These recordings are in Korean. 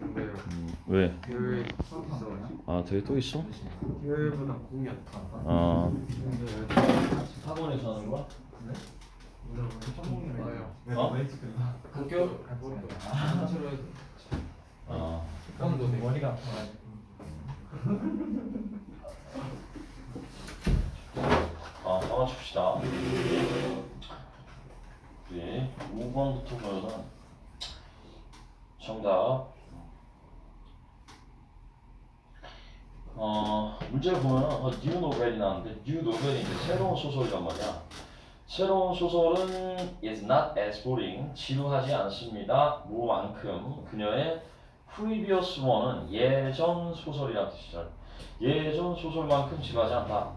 근데요. 음, 왜? 아 저기 또 있어? 교회보다 공연. 아 학원에서 하는 거야? 맞아요. 어? 학교 아. 습관도 돼. 머리가 아파가지고 아, 한번 칩시다. 우리 5번부터 보면은 정답. 어, 문제를 보면은 어, 뉴 노벨이 나왔는데 뉴 노벨이 이제 새로운 소설이란 말이야. 새로운 소설은 is not as boring. 지루하지 않습니다. 뭐만큼 그녀의 previous one은 예전 소설이란 뜻이죠. 예전 소설만큼 지루하지 않다.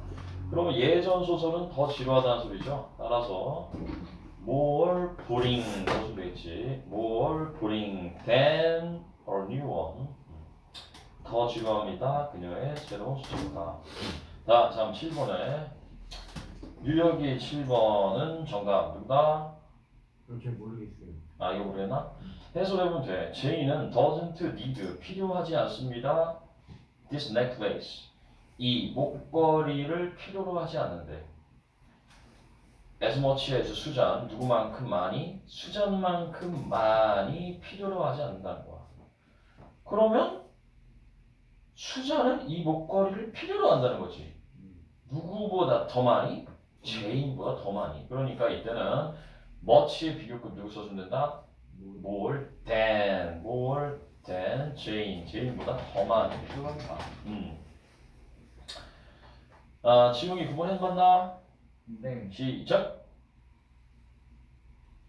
그러면 예전 소설은 더 지루하다는 소리죠. 따라서 more boring 써주면 되겠지. more boring than a new one. 더 지루합니다. 그녀의 새로운 소설이다. 자, 다음 7번에 유력이 7번은 정답 누구다? 잘 모르겠어요. 아 이거 모르겠나? 해석해보면 돼. 제이는 doesn't need 필요하지 않습니다. This necklace 이 목걸이를 필요로 하지 않는데 as much as 수잔 누구만큼 많이 수잔만큼 많이 필요로 하지 않는다는 거야. 그러면 수잔은 이 목걸이를 필요로 한다는 거지. 누구보다 더 많이 제인보다 더 많이. 그러니까 이때는 much의 비교급 누구 써주면 된다? more than, more than Jane. 제인보다 더 많이. 음. 아, 지웅이 9번 해봤나? 네 시작.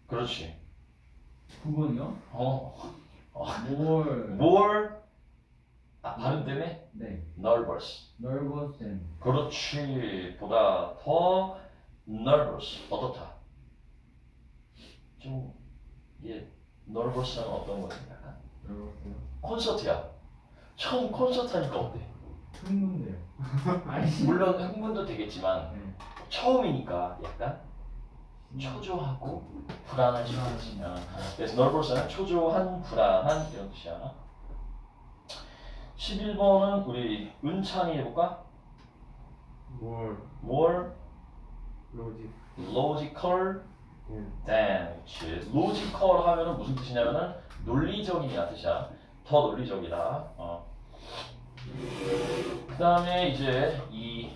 그렇지. 9번이요? 어, 뭘 more. 아, 발음 때문에 네 nervous. nervous and 그렇지. 보다 더 nervous. 어떻다? 좀 이게 nervous는 어떤 거지? 약간 nervous요? 콘서트야. 처음 콘서트 하니까 어때? 흥분돼요 아니 물론 흥분도 되겠지만 네 처음이니까 약간 초조하고 불안할 수 있지. 어. 그래서 nervous는 초조한, 불안한 이런 뜻이야. 11번은 우리 은찬이 해볼까? 뭘 more 로직. logical 예. than which is logical 하면은 무슨 뜻이냐면은 논리적이냐 뜻이야. 더 논리적이다. 어. 그 다음에 이제 이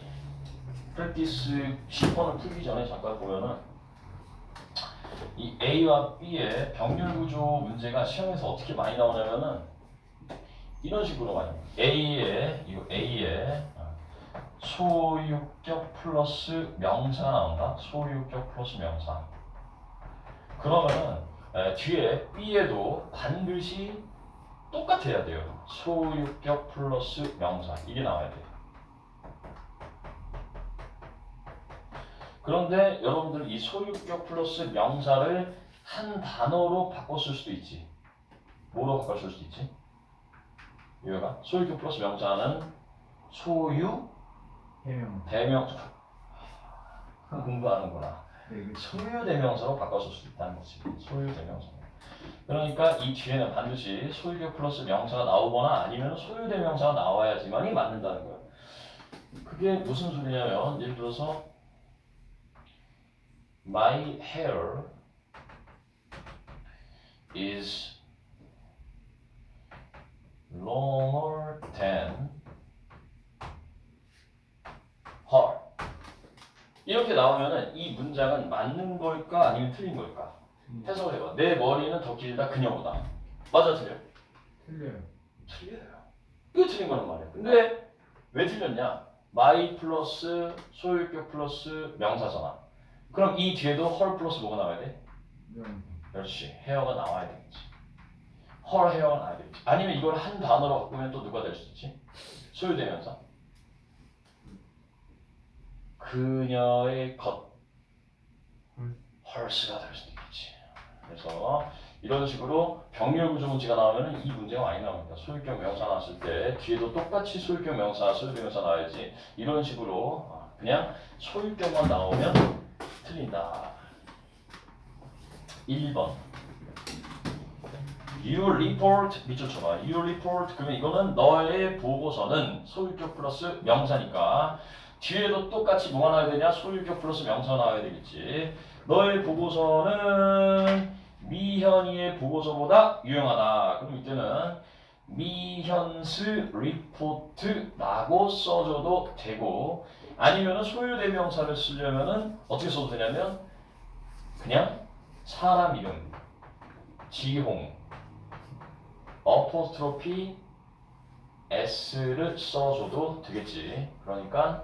practice 10번을 풀기 전에 잠깐 보면은 이 A와 B의 병렬 구조 문제가 시험에서 어떻게 많이 나오냐면은 이런 식으로 나와요. A의 이거 A의 어, 소유격 플러스 명사가 나온다. 소유격 플러스 명사. 그러면은 에, 뒤에 B에도 반드시 똑같아야 돼요. 소유격 플러스 명사 이게 나와야 돼. 그런데 여러분들 이 소유격 플러스 명사를 한 단어로 바꿨을 수도 있지. 뭐로 바꿨을 수도 있지? 이거가 소유격 플러스 명사는 소유 해명 대명사 공부하는구나. 네 그쵸 소유 대명사로 바꿨을 수도 있다는 거지. 소유 대명사. 그러니까 이 뒤에는 반드시 소유격 플러스 명사가 나오거나 아니면 소유 대명사가 나와야지만이 맞는다는 거예요. 그게 무슨 소리냐면 예를 들어서 My hair is longer than her. 이렇게 나오면은 이 문장은 맞는 걸까 아니면 틀린 걸까? 해석을 해봐. 내 머리는 더 길다 그녀보다. 맞아 틀려? 틀려요 틀려요. 이거 틀린 거란 말이야. 근데 왜 틀렸냐? my 플러스 소유격 플러스 명사잖아. 그럼 이 뒤에도 her 플러스 뭐가 나와야 돼? 명 그렇지. 헤어가 나와야 되겠지. 헤어가 나와야 되겠지. 아니면 이걸 한 단어로 바꾸면 또 누가 될 수 있지? 소유대명사. 그녀의 것. her스가 될 수도 있겠지. 그래서 이런 식으로 병렬 구조 문제가 나오면 이 문제가 많이 나옵니다. 소유격 명사 나왔을 때 뒤에도 똑같이 소유격 명사, 소유대명사 나와야지. 이런 식으로 아, 그냥 소유격만 나오면 틀린다. 1번 Your report 밑줄 쳐봐. Your report 그러면 이거는 너의 보고서는 소유격 플러스 명사니까 뒤에도 똑같이 뭐가 나와야 되냐? 소유격 플러스 명사가 나와야 되겠지. 너의 보고서는 미현이의 보고서보다 유용하다. 그럼 이때는 미현스 리포트라고 써줘도 되고 아니면은 소유대명사를 쓰려면은 어떻게 써도 되냐면 그냥 사람 이름 지홍 어포스트로피 s를 써줘도 되겠지. 그러니까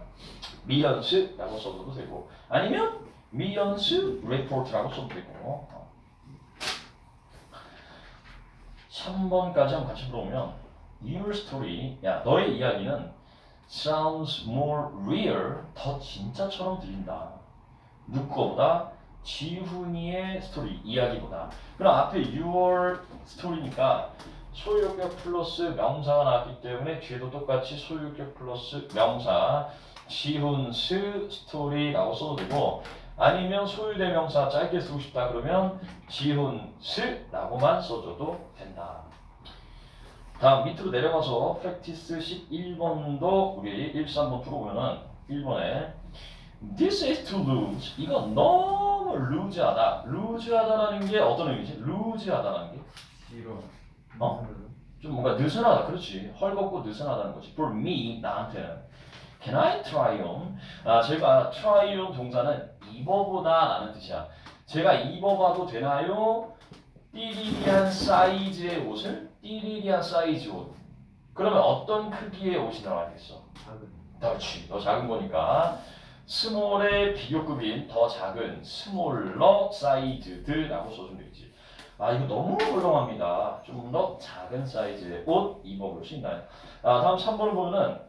미연스라고 써줘도 되고 아니면 미연스 리포트라고 써도 되고 어. 3번까지 한번 같이 들어오면 Your story 야 너의 이야기는 sounds more real 더 진짜처럼 들린다. 누구보다 지훈이의 스토리 이야기보다 그럼 앞에 your story니까 소유격 플러스 명사가 나왔기 때문에 뒤에도 똑같이 소유격 플러스 명사 지훈스 스토리라고 써도 되고 아니면 소유대명사 짧게 쓰고 싶다 그러면 지훈스라고만 써줘도 된다. 다음 밑으로 내려가서 프랙티스 11번도 우리 1, 3번 풀어보면은 1번에 This is to lose. 이거 너무 루즈하다. 루즈하다라는 게 어떤 의미지? 루즈하다라는 게좀싫 어. 어? 뭔가 느슨하다. 그렇지. 헐겁고 느슨하다는 거지. For me, 나한테는. Can I try on? 아, 제가 try on 동사는 입어보다 라는 뜻이야. 제가 입어봐도 되나요? 띠리리한 사이즈의 옷을? 띠리리한 사이즈 옷. 그러면 어떤 크기의 옷이 나와야겠어? 작은. 그렇지. 더 작은 거니까 스몰의 비교급인 더 작은 스몰러 사이즈드라고 써주면 되겠지. 아 이거 너무 훌륭합니다. 좀더 작은 사이즈의 옷 입어볼 수 있나요? 아 다음 3번을 보면은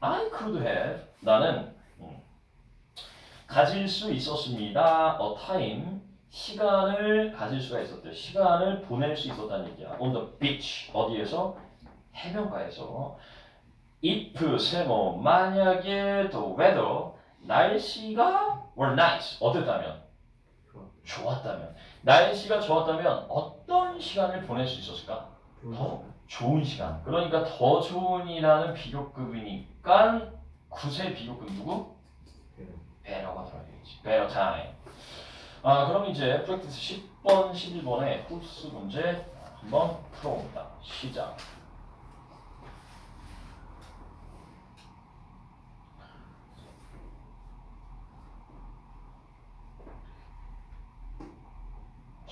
I could have 나는 음, 가질 수 있었습니다. A time 시간을 가질 수가 있었대. 시간을 보낼 수 있었다는 얘기야. On the beach 어디에서 해변가에서 if 세모 만약에 the weather 날씨가 were nice 어땠다면 좋았다면 날씨가 좋았다면 어떤 시간을 보낼 수 있었을까? 더 좋은 시간. 그러니까 더 좋은이라는 비교급이니까 구세 비교급 누구? better가 들어야 되겠지. better time. 아 그럼 이제 프랙티스 10번, 11번의 홀스 문제 한번 풀어봅니다. 시작.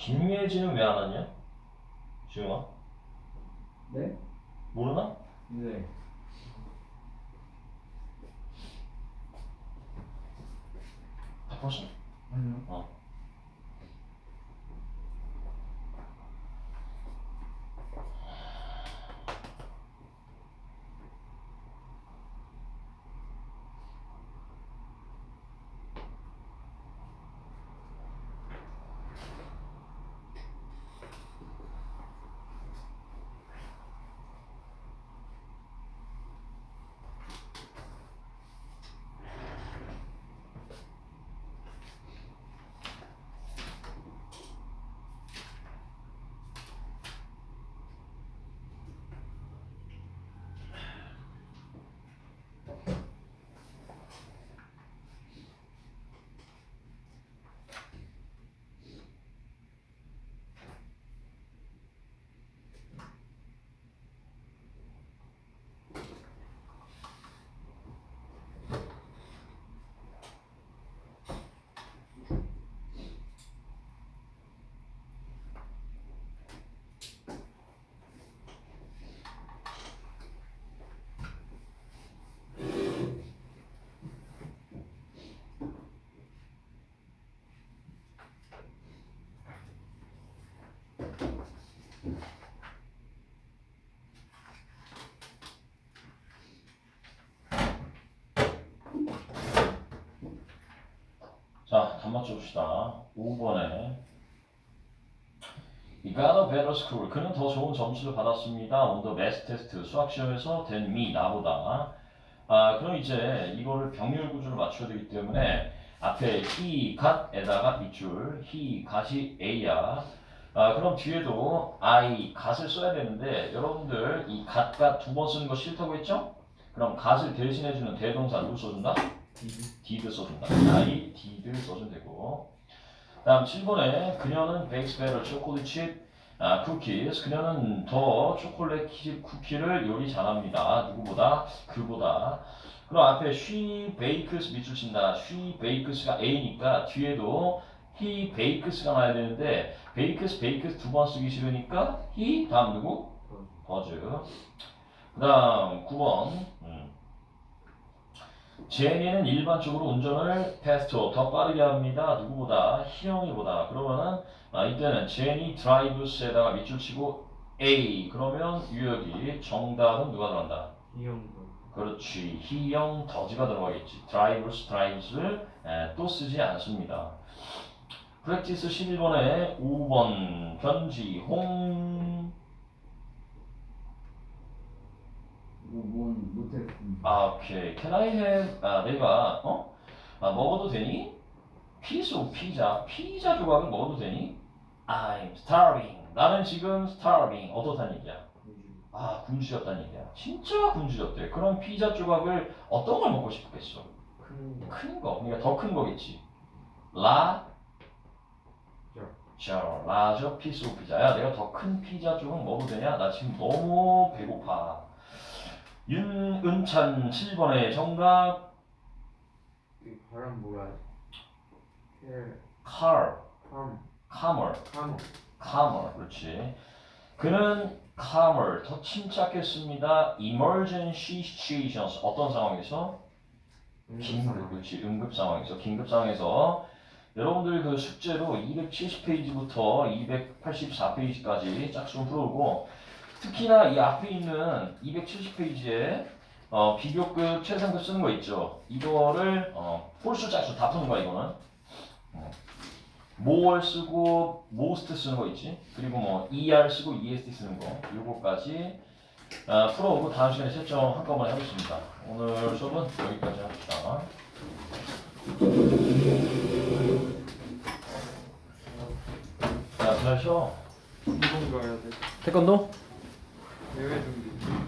김예진은 왜 안 왔냐? 지웅아 네? 모르나? 네. 다 풀었어? 아니요. 자, 단 맞춰봅시다. 5번에 He got a better score. 그는 더 좋은 점수를 받았습니다. on the math test. 수학 시험에서 than me, 나보다. 아, 그럼 이제 이거를 병렬 구조를 맞춰야 되기 때문에 앞에 he got에다가 밑줄 he got이 A야. 아, 그럼 뒤에도 I, 갓을 써야 되는데 여러분들 이 갓과 두번 쓰는 거 싫다고 했죠? 그럼 갓을 대신해주는 대동사 누구 써준다? Did 써준다. I, did 써주면 되고 다음 7번에 그녀는 bakes better chocolate chip 아, cookies. 그녀는 더 초콜릿 칩 쿠키를 요리 잘합니다. 누구보다? 그보다. 그럼 앞에 she bakes 밑줄 친다. she bakes가 A니까 뒤에도 he bakes가 나야 되는데 bakes, bakes 두 번 쓰기 싫으니까 he 다음 누구? 버즈. 그 다음 9번 음. 제니는 일반적으로 운전을 faster, 더 빠르게 합니다. 누구보다? 희영이보다. 그러면은 아, 이때는 제니 드라이브스에다가 밑줄 치고 A 그러면 유역이 정답은 누가 들어간다? 이형도 그렇지 희영 더지가 들어가겠지 드라이브스 드라이브스를 에, 또 쓰지 않습니다 프랙티스 11번에 5번 변지홍 뭐 뭔 못했습니다. 아 오케이 Can I have 아 내가 어? 아 먹어도 되니? 오 피자 피자 조각을 먹어도 되니? I'm starving 나는 지금 starving 어떻다는 얘기야 아 굶주렸다는 얘기야 진짜 굶주렸대 그럼 피자 조각을 어떤 걸 먹고 싶겠어? 큰큰 거, 그러니까 더 큰 거겠지. 라, 저, 라저 피스 피자야. 내가 더 큰 피자 조각 먹어도 되냐? 나 지금 너무 배고파. 윤은찬 7번의 정답 이 바람 뭐야? 켈 칼, 캄 카멀, 카멀, 그렇지. 그는 카멀, 더 침착했습니다. emergency situations, 어떤 상황에서? 긴급, 그렇지. 응급 상황에서, 긴급 상황에서 여러분들 그 숙제로 270페이지부터 284페이지까지 짝수로 풀어오고 특히나 이 앞에 있는 270페이지에 어, 비교급 최상급 쓰는 거 있죠. 이거를 어, 홀수 짝수 다 푸는 거야 이거는. 어. more 쓰고 most 쓰는 거 있지. 그리고 뭐 er 쓰고 est 쓰는 거 요거까지 아, 풀어오고 다음 시간에 채점 한꺼번에 하겠습니다. 오늘 수업은 여기까지 합시다. 자, 잘 쉬어. 운동 가야 돼 태권도? 대회 준비